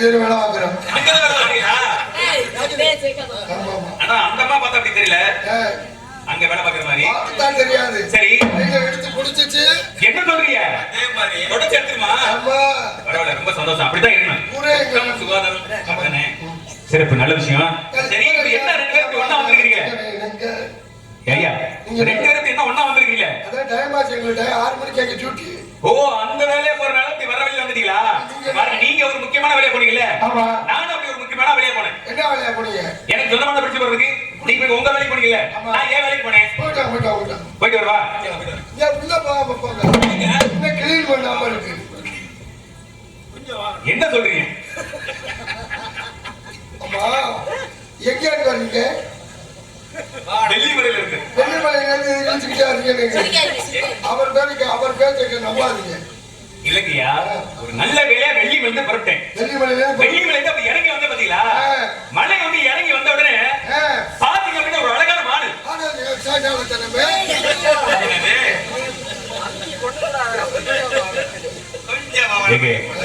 ரெண்டு பேரும் வேலை பார்க்குறோம் அங்கதான் வேலை பார்க்கறியா? ஆமா ஆமா ஆனா அந்த அம்மா பார்த்தா அப்படி தெரியல. ஏய், அங்க வேலை பார்க்கற மாதிரி. பார்த்துதான் தெரியாது. சரி. கையில எடுத்து குடிச்சிச்சு என்ன சொல்றீங்க? பரவாயில்ல ரொம்ப சந்தோஷம். அப்படிதான் இருக்கணும். ஊரே சுகாதாரம் அப்படிதானே? சிறப்பு நல்ல விஷயம். சரி இப்ப என்ன ரெண்டு பேருக்கு ஒண்ணா வந்திருக்கீங்க? ஐயா ரெண்டு பேருக்கு என்ன ஒண்ணா வந்திருக்கீங்க? அதான் டைம் ஆச்சு எங்களுக்கு மணிக்கு டியூட்டி ஓ அந்த வேலையை போறனால இப்படி வர வழியில வந்துட்டீங்களா? பாருங்க நீங்க ஒரு முக்கியமான வேலையை போனீங்கல்ல? ஆமா. நானும் அப்படி ஒரு முக்கியமான வேலையை போனேன். என்ன வேலையா போனீங்க? எனக்கு சொந்தமான பிடிச்சு போறதுக்கு நீங்க போய் உங்க வேலைக்கு போனீங்கல்ல. நான் ஏன் வேலைக்கு போனேன்? போயிட்டாங்க போயிட்டாங்க போயிட்டாங்க போயிட்டு வரவா? ஏன் உள்ள போகாம போங்க. இன்னும் கிளீன் பண்ணாம இருக்கு. என்ன சொல்றீங்க? அம்மா எங்க இருந்து வர்றீங்க டெல்லி வரையில இருக்கு வெள்ளிமலையில இருந்து இழுச்சுக்கிட்டே இருக்கீங்க அவர் பேருக்கு அவர் பேச்சுக்கு நம்பாதீங்க. இல்லைங்கய்யா ஒரு நல்ல வேலையா வெள்ளி வந்து புறப்பட்டேன் வெள்ளிமலையில இருந்து வெள்ளி அப்படி இறங்கி வந்த பாத்தீங்களா? மலை வந்து இறங்கி வந்த உடனே பாத்தீங்க அப்படின்னா ஒரு அழகான மாடு.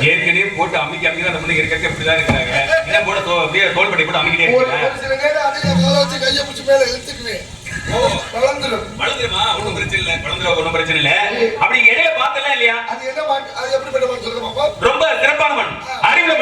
ஏற்கனவே போட்டு அமைக்க அமைக்க அந்த பொண்ணு இருக்க இப்படிதான் இருக்கிறாங்க. போட அப்படியே தோள்பட்டை போட்டு அமைக்கிட்டே ஒரு இருக்காங்க வளர்ந்துடும் வளர்ந்துருமா. ஒண்ணும் பிரச்சனை இல்ல. வளர்ந்துரும் ஒண்ணும் பிரச்சனை இல்ல. அப்படி இடைய பார்த்தலாம் இல்லையா? அது என்ன அது எப்படிப்பட்ட மாட்டு சொல்லுங்க ரொம்ப சிறப்பான மண் அறிவுள்ள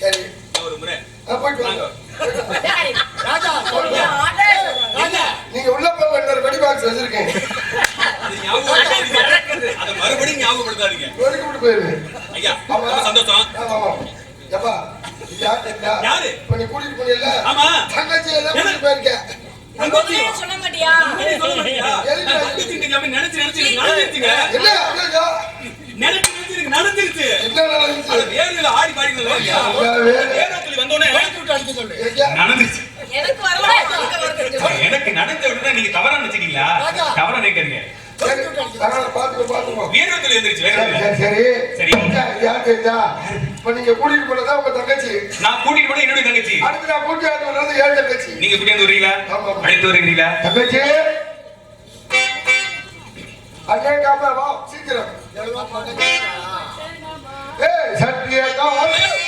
சரி. ஒரு முறை. ராஜா நீங்க உள்ள போக இன்னொரு வெடி பாக்ஸ் வச்சிருக்கேன். அது ஞாபகப்படுத்தாதீங்க அதை மறுபடியும் ஞாபகப்படுத்தாதீங்க. வெடிக்கு விட்டு போயிருவேன் ஐயா ரொம்ப சந்தோஷம். ஆமா ஆமா. எப்பா யார்? இப்ப நீ கூட்டிட்டு போனீல்ல? ஆமா. தங்கச்சி எல்லாம் கூட்டிட்டு போயிருக்கேன். சொல்ல மாட்டியா? நினைச்சு நினைச்சு நினைச்சு நினைச்சு நடந்துருச்சு. வேர்ல ஆடி வேறு. வேர்ல வந்தோடனே நடந்துருச்சு. எனக்கு நடந்த உடனே நீங்க தவறா நினைச்சீங்களா தவறா நினைக்கிறீங்க வேற கூட்டிட்டு போனதா உங்க தங்கச்சி? நான் கூட்டிட்டு போன என்னுடைய தங்கச்சி. அடுத்து நான் கூட்டிட்டு வர்றது ஏன் தங்கச்சி. நீங்க கூட்டிட்டு வரீங்களா. அழைத்து வருகிறீங்களா தங்கச்சி! அண்ணே காப்பா வா சீக்கிரம். એ ઝટિયા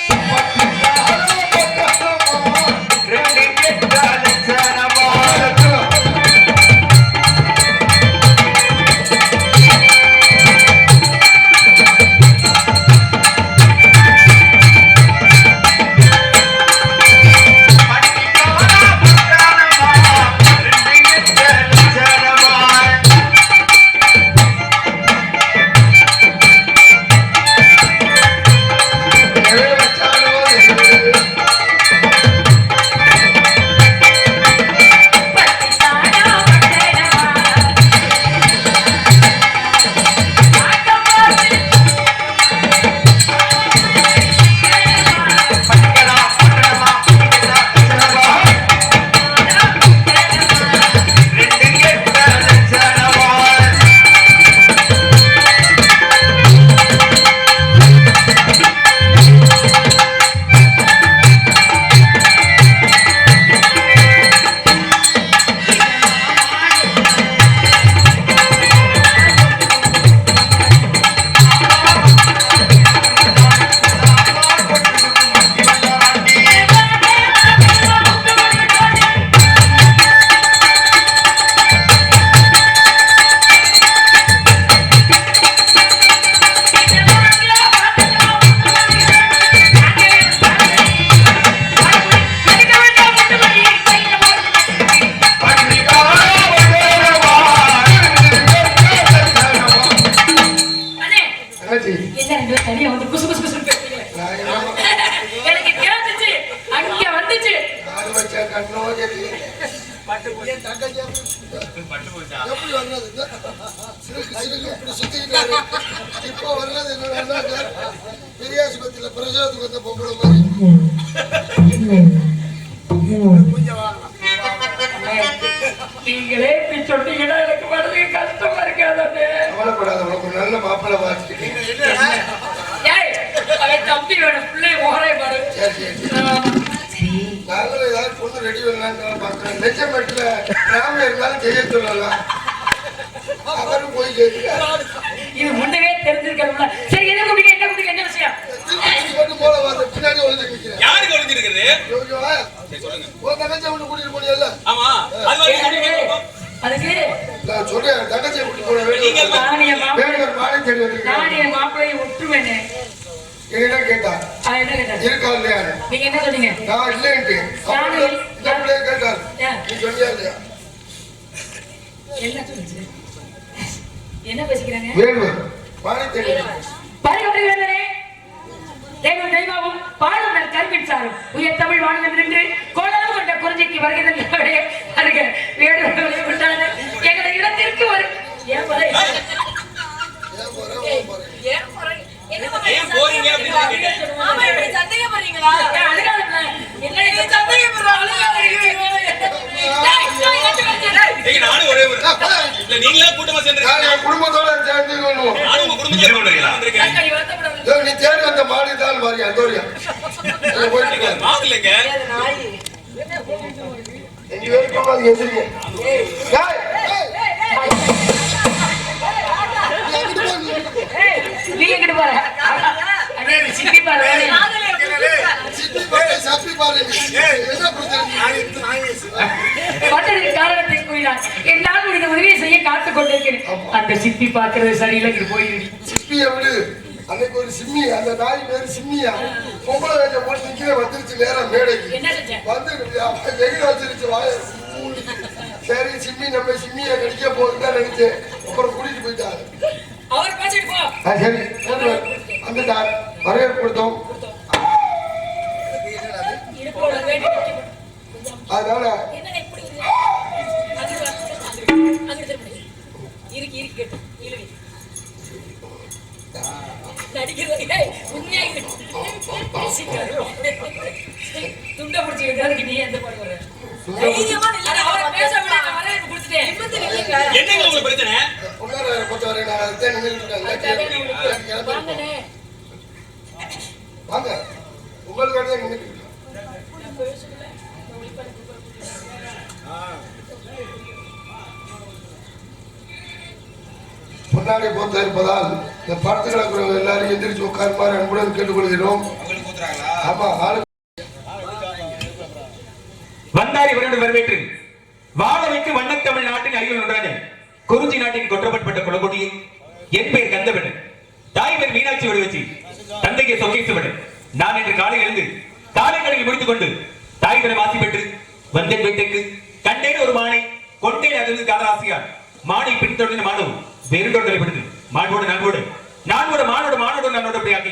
கேட்டா? என்ன கேட்டாரு இருக்கா இல்லையா? நீங்க என்ன சொன்னீங்க? நான் இல்லைன்ட்டு. அப்புறம் இந்த பிள்ளைய கேட்டார் ஏன்? நீ சொன்னியா இல்லையா? என்ன சொல்லுச்சு? என்ன பேசிக்கிறாங்க? தெய்வம் தெய்வமும் பாடும் நல் கருப்பின் சாரும். உயர் தமிழ் வாணிகம் நின்று கோலாறு கொண்ட குறிஞ்சிக்கு வருகை தந்தவரே அருக வேடுவர்களை விட்டாங்க எங்களை இடத்திற்கு வரும் ஏன் போறீங்க? என்ன அப்படின்னு சந்தேகப்படுறீங்களா? சந்தேகப்படுறாங்க. நானும் ஒரே ஒரு இல்ல நீங்களா கூட்டமா என் குடும்பத்தோட சேர்ந்து கொள்வோம். நானும் உங்க குடும்பத்துல வந்திருக்கேன் கண்கடி வருத்தப்படாத. ஏய், நீ தேடி வந்த மாறி அந்தோரியா போயிட்டு எங்க வரைக்கும் அது ஏய், நீ எங்கிட்டு போற சித்தி பாரு சப்பி காரணத்தை கூறினார் என்னால் முடிந்த உதவியை செய்ய காத்துக் கொண்டிருக்கிறேன் அந்த சித்தி பார்க்கிறது சரியில்லை போயிரு சிப்பியை விடு அன்னைக்கு ஒரு சிம்மி அந்த நாய் பேரு சிம்மியா பொம்பளை வேலையை போட்டு நிக்கிற வந்துருச்சு நேரம் மேடைக்கு வந்து எகிர வச்சிருச்சு வாய சரி சிம்மி நம்ம சிம்மியை கடிக்க போகுதுதான் நினைச்சேன் அப்புறம் கூட்டிட்டு போயிட்டாரு சரி வந்துட்டார் வரவேற்பு கொடுத்தோம் அதனால இருக்கு? இருக்கு உட்காருமாறு அன்புடன் கேட்டுக்கொள்கிறோம். ஆமா ஆளு வந்தாரி வருடம் வரவேற்று வாழ வைத்து வண்ணத்தமிழ் நாட்டின் அறிவு நன்றாக குறிஞ்சி நாட்டின் கொற்றப்பட்ட குலகொடியை என் பெயர் கந்தவன் தாய் பெயர் மீனாட்சி வடிவச்சி தந்தைக்கு சொகேசுவன். நான் இன்று காலை எழுந்து காலை கடையில் முடித்துக் கொண்டு தாய் தனம் ஆசி பெற்று வந்தேன் வீட்டுக்கு. கண்டேன் ஒரு மானை கொண்டேன் அதிலிருந்து காதலாசியார் மானை பின்தொடர்ந்த மாணவன் வேறுடொருதலை விடுது மாண்போடு நண்போடு நான்கோடு மானோடு மானோடு நன்னோடு அப்படி ஆக்கி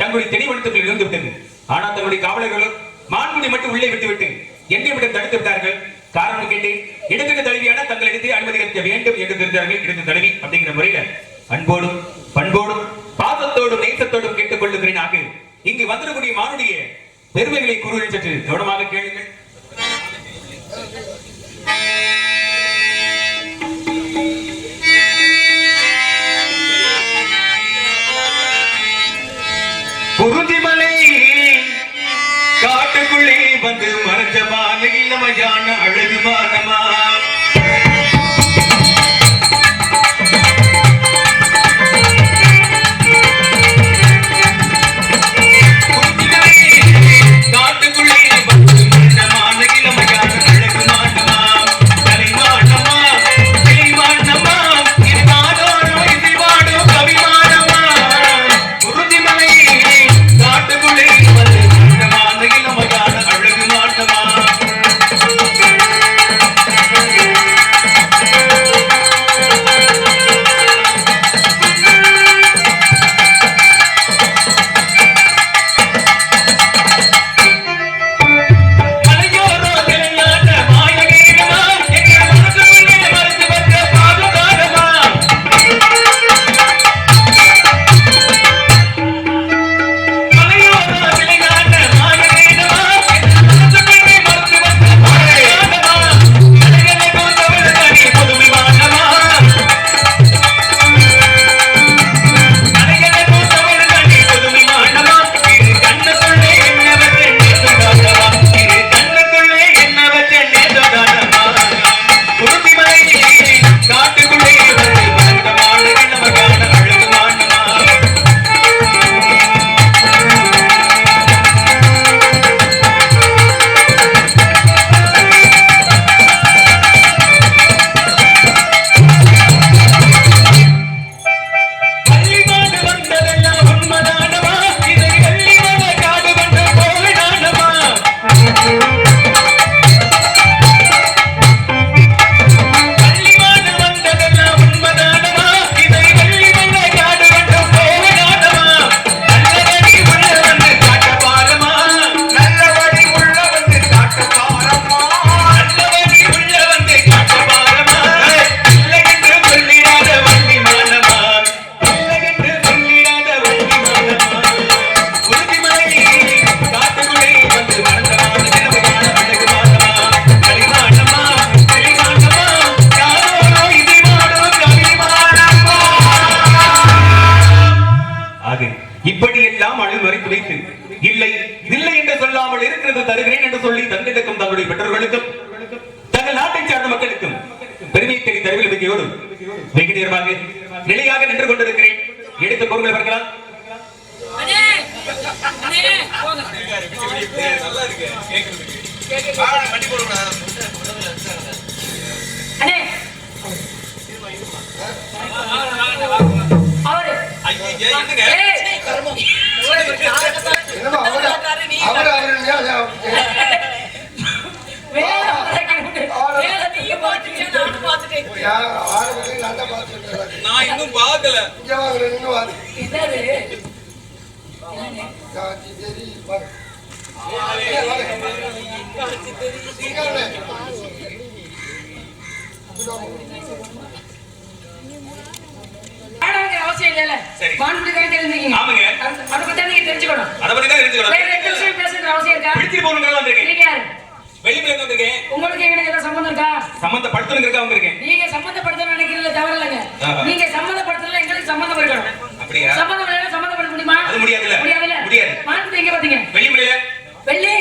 தங்களுடைய தெளிவனத்துக்குள் இருந்து விட்டது. ஆனால் தங்களுடைய காவலர்களும் மான்குடி மட்டும் உள்ளே விட்டுவிட்டு என்னை விட தடுத்து விட்டார்கள். காரணம் கேட்டேன். இடத்துக்கு தழுவியான தங்களிடத்தை அனுமதி அனுமதிக்க வேண்டும் என்று தெரிந்தார்கள் இடத்து தழுவி அப்படிங்கிற முறையில அன்போடும் பண்போடும் பாசத்தோடும் நேசத்தோடும் கேட்டுக் கொள்ளுகிறேன் ஆக இங்கு வந்திருக்கூடிய மானுடைய பெருமைகளை கூறுகிறேன் சற்று கவனமாக கேளுங்கள். மறைஞ்சமான இளமையான அவசியம் இல்ல பாண்டு தான் தெரிஞ்சுக்கீங்க. அதை பத்தி நீங்க தெரிஞ்சுக்கணும். அதை பத்தி தான் தெரிஞ்சுக்கணும். அவசியம் இருக்கா? பிடிச்சி போகணும் நீங்க யாரு? வேற வந்திருக்கேன் உங்களுக்கு எங்களுக்கு ஏதாவது சம்பந்தம் இருக்கா? சம்பந்தப்படுத்தணுங்கிறதுக்காக வந்திருக்கேன். நீங்க சம்பந்தப்படுத்த நினைக்கிறதுல தவறு இல்லைங்க. நீங்க சம்பந்தப்படுத்தல எங்களுக்கு சம்பந்தம் இருக்கணும். அப்படியா? சம்பந்தம் இல்லைன்னா சம்பந்தப்படுத்த முடியுமா? அது முடியாதுல்ல? முடியாதுல்ல. முடியாது. மாட்டு எங்க பாத்தீங்க வெள்ளிமலையில. வெள்ளி?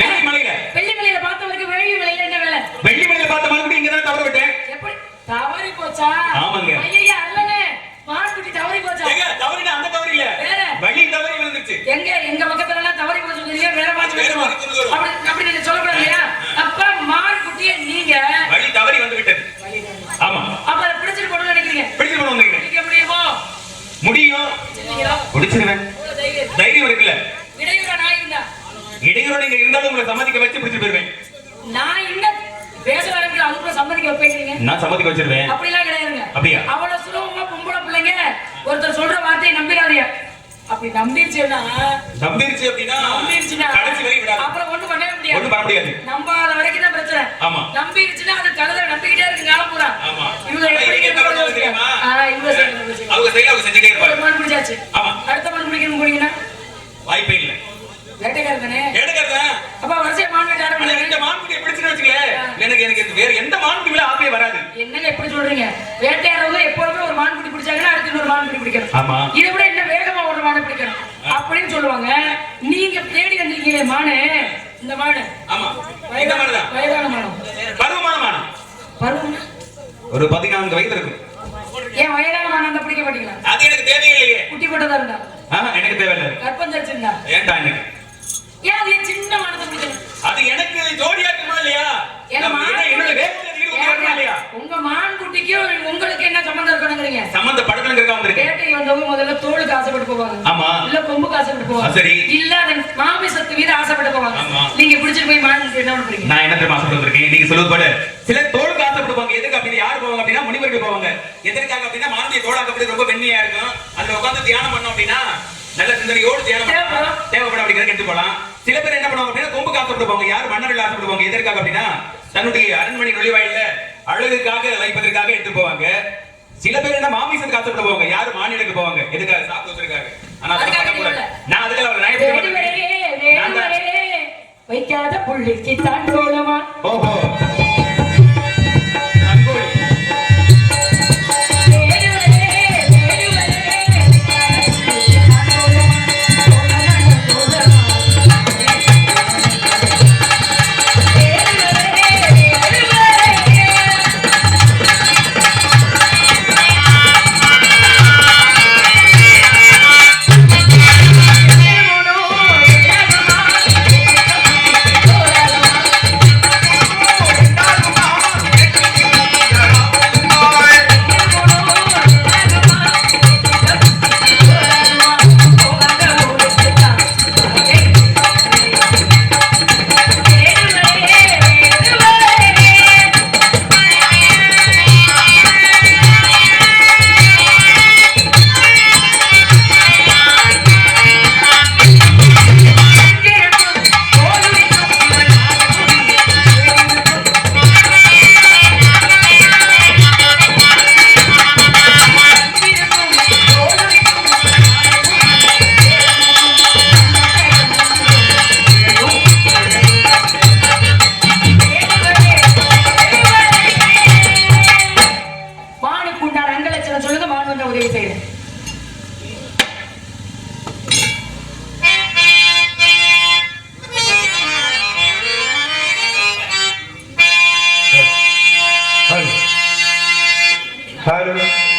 வெள்ளிமலையில. வெள்ளி மலையில பார்த்தவருக்கு வெள்ளி மலையில என்ன வேலை? வெள்ளிமலையில பார்த்த மறுபடியும் இங்க தான் தவறு விட்டேன். எப்படி? தவறி போச்சா? ஆமாங்க. ஐயா அல்லனே. மாட்டுக்குட்டி தவறி போச்சா? ஏங்க தவறுனா அந்த தவறு இல்ல. வேற. வழி தவறி விழுந்துச்சு எங்க? எங்க பக்கத்துல எல்லாம் தவறி போச்சு வேற மாட்டு வேற சொல்லுவோம். மாட்டு சொல்லுவோம். அப்படி அப்படி நீங்க சொல்லக்கூடாது இல்லையா அப்ப மான் வழி தவறி வந்து விட்டது ஆமா. அப்ப பிடிச்சிட்டு போகணும்னு நினைக்கிறீங்க? பிடிச்சு கொண்டு வந்திருக்கேன் பிடிக்க முடியுமோ? பிடிச்சிருவேன். தைரியம். இருக்குல்ல. இடையூறா நான் இருந்தா? இடையூறு நீங்க இருந்தாலும் உங்களை சம்மதிக்க வச்சு பிடிச்சு போயிருவேன். நான் இன்னும் பேசுற அளவுக்கு அதுக்குள்ள சம்மதிக்க வைப்பீங்க நான் சம்மதிக்க வச்சிருவேன். அப்படிலாம் கிடையாதுங்க. அப்படியா? அவ்வளவு சுலபமா பொம்பளை பிள்ளைங்க ஒருத்தர் சொல்ற வார்த்தையை நம்பிடாதீங்க. அப்படி நம்பிருச்சுன்னா நம்பிருச்சு அப்படின்னா நம்பிருச்சுன்னா கடைசி வரை விடாது. அப்புறம் ஒண்ணும் பண்ணவே முடியாது. ஒண்ணும் பண்ண முடியாது. நம்பாத வரைக்கும் ஆமா. நம்பிருச்சுன்னா அது கழுதை நம்பிக்கிட்டே இருக்கு காலம் பூரா ஆமா. இவங்க ஆனா எப்படி இதுக்கு என்ன பண்ணுறது தெரியுமா? ஆ, இவங்க செய்யணும். அவங்க செயல அவங்க செஞ்சுட்டே ஒரு இருப்பாங்க மணி பிடிச்சாச்சு ஆமா. அடுத்த மணி பிடிக்கணும் போனீங்கன்னா? வாய்ப்பே இல்ல. வேட்டைக்காரர் தானே. எடுக்கிறதா அப்ப வரிசையா மான் வேட்டை ஆனா ஆரம்பிச்சு பிடிச்சுன்னு வச்சுக்கல எனக்கு எனக்கு வேற எந்த மான்குட்டி மேல ஆசையே வராது. என்னங்க எப்படி சொல்றீங்க? வேட்டையாடுறவங்க எப்பொழுதுமே ஒரு மான் குட்டி பிடிச்சாங்கன்னா அடுத்து இன்னொரு மான் குட்டி பிடிக்கணும். ஆமா. இதை விட இன்னும் வேகமா ஒரு மானை பிடிக்கணும். அப்படின்னு சொல்லுவாங்க. நீங்க தேடி வந்திருக்கீங்களே மானு. இந்த மானு ஆமா. வயதான மானம் பருவமான மானம் பருவம்? ஒரு பதினான்கு வயது இருக்கும் ஏன் வயதான மானம் அந்த பிடிக்க மாட்டீங்களா? அது எனக்கு தேவையில்லையே. குட்டி போட்டதா இருந்தா? எனக்கு தேவையில்லை. கற்பம் தரிச்சிருந்தா? ஏன்டா எனக்கு? ஏன் அது சின்ன பிடிக்கணும்? அது எனக்கு ஜோடியா இருக்குமா இல்லையா? என்ன- என்னோட உங்க மான் குட்டிக்கும் உங்களுக்கு என்ன சம்பந்தம் இருக்கணுங்கிறீங்க? சம்பந்தப்படணுங்கிறதா வந்திருக்கேன். வேட்டை வந்தவங்க முதல்ல தோலுக்கு ஆசைப்பட்டு போவாங்க. ஆமா. இல்ல கொம்புக்கு ஆசைப்பட்டு போவாங்க. சரி. இல்ல மாமிசத்து மீது ஆசைப்பட்டு போவாங்க. நீங்க பிடிச்சிட்டு போய் மான் குட்டி என்ன பண்றீங்க நான் என்ன தெரியுமா வந்திருக்கேன் நீங்க சொல்லுவது போல சில தோல் ஆசைப்படுவாங்க எதுக்கு அப்படின்னு யார் போவாங்க அப்படின்னா முனிவர்கள் போவாங்க. எதற்காக அப்படின்னா மாந்திய தோளாக்கப்படி ரொம்ப வெண்மையா இருக்கும். அதுல உட்கார்ந்து தியானம் பண்ணோம் அப்படின்னா நல்ல சிந்தனையோடு தியானம் தேவைப்படும். அப்படிங்கிறத எடுத்து போலாம். சில பேர் என்ன பண்ணுவாங்க அப்படின்னா கொம்புக்கு ஆசைப்படுவாங்க யார் மன்னர்கள் ஆசைப்படுவாங்க எதற்காக அப்படின்னா தன்னுடைய அரண்மனை நுழைவாயில அழகுக்காக வைப்பதற்காக எடுத்து போவாங்க. சில பேர் என்ன மாமிசத்துக்கு ஆசைப்படுவாங்க யார் மாநிலத்துக்கு போவாங்க. எதுக்காக? சாப்பிட்டு வச்சிருக்காங்க. ஆனா அதுக்காக. நான் அதுக்கு அவளை. வேடுவரே, வைக்காத புள்ளிக்கு தான் கோலமா ஓஹோ. हर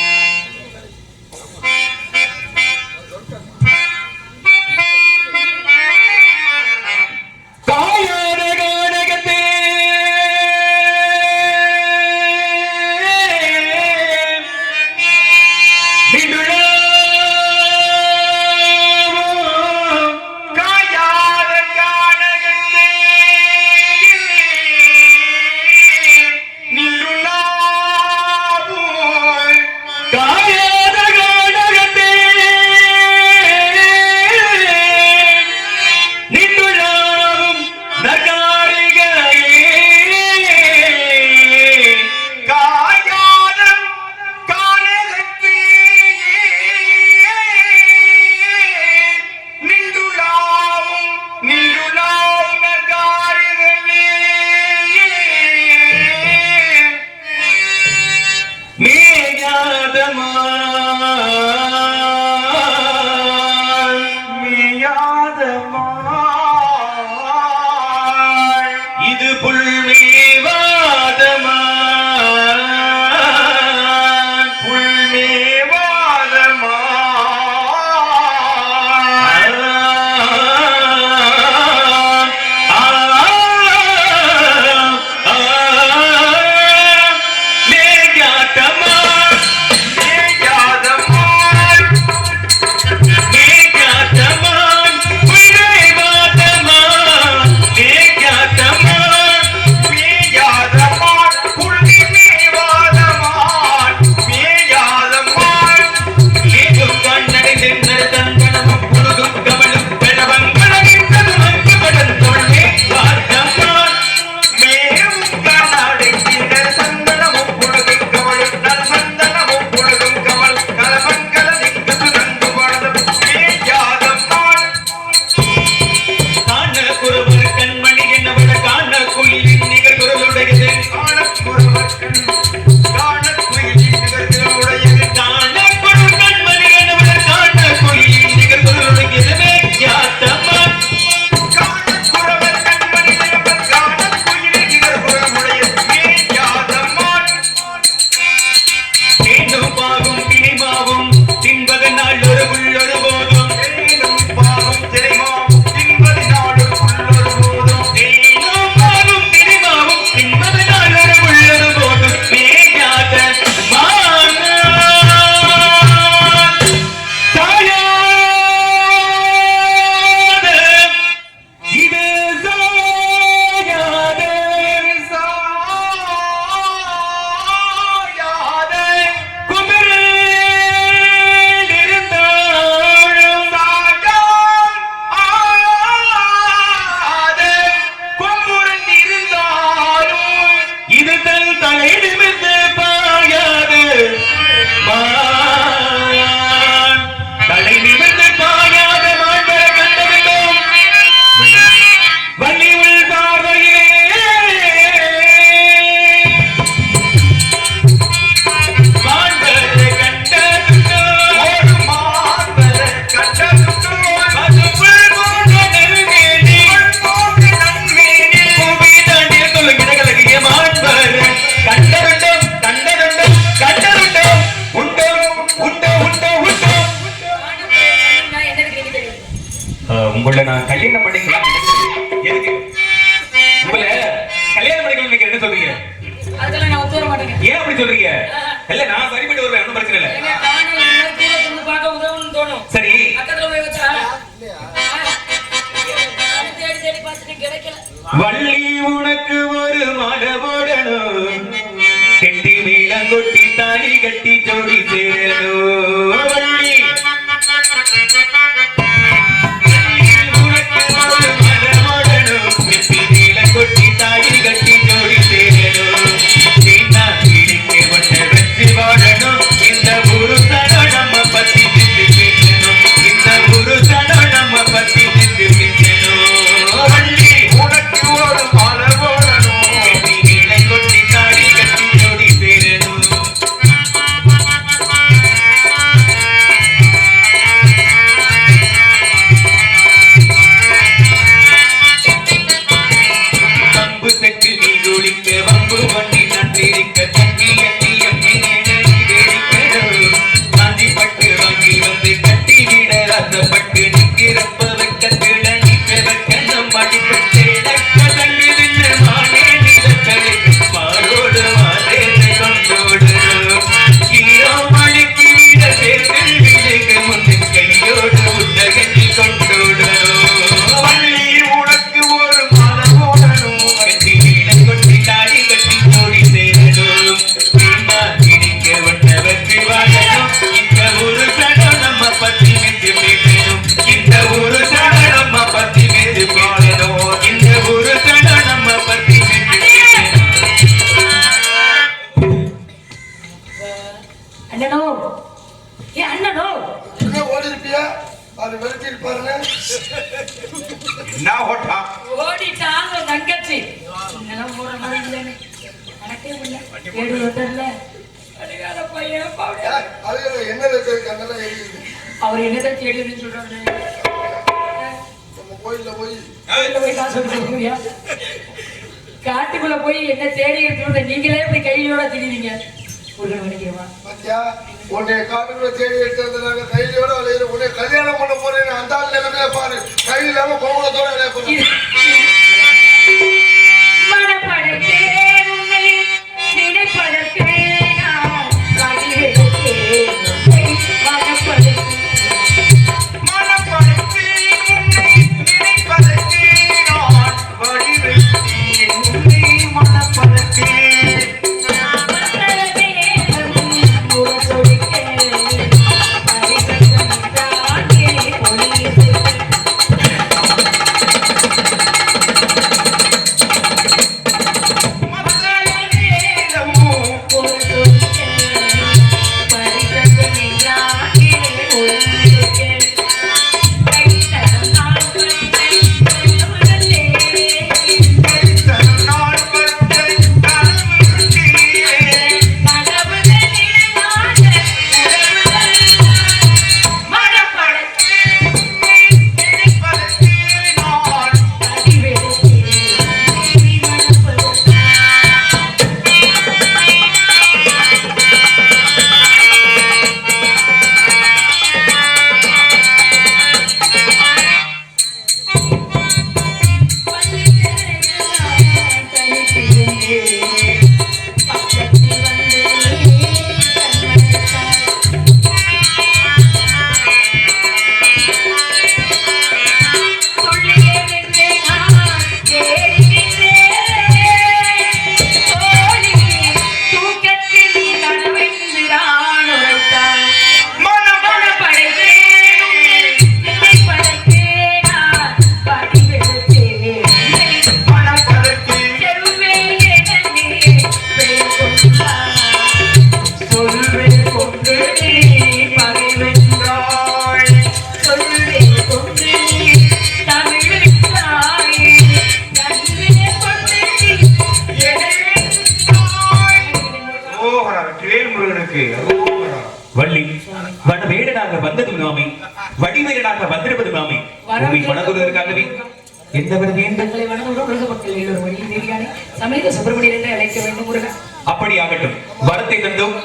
சுப்பிரமணியன் என்று அழைக்க வேண்டும் முருகன். அப்படி ஆகட்டும் வரத்தை தந்தோம்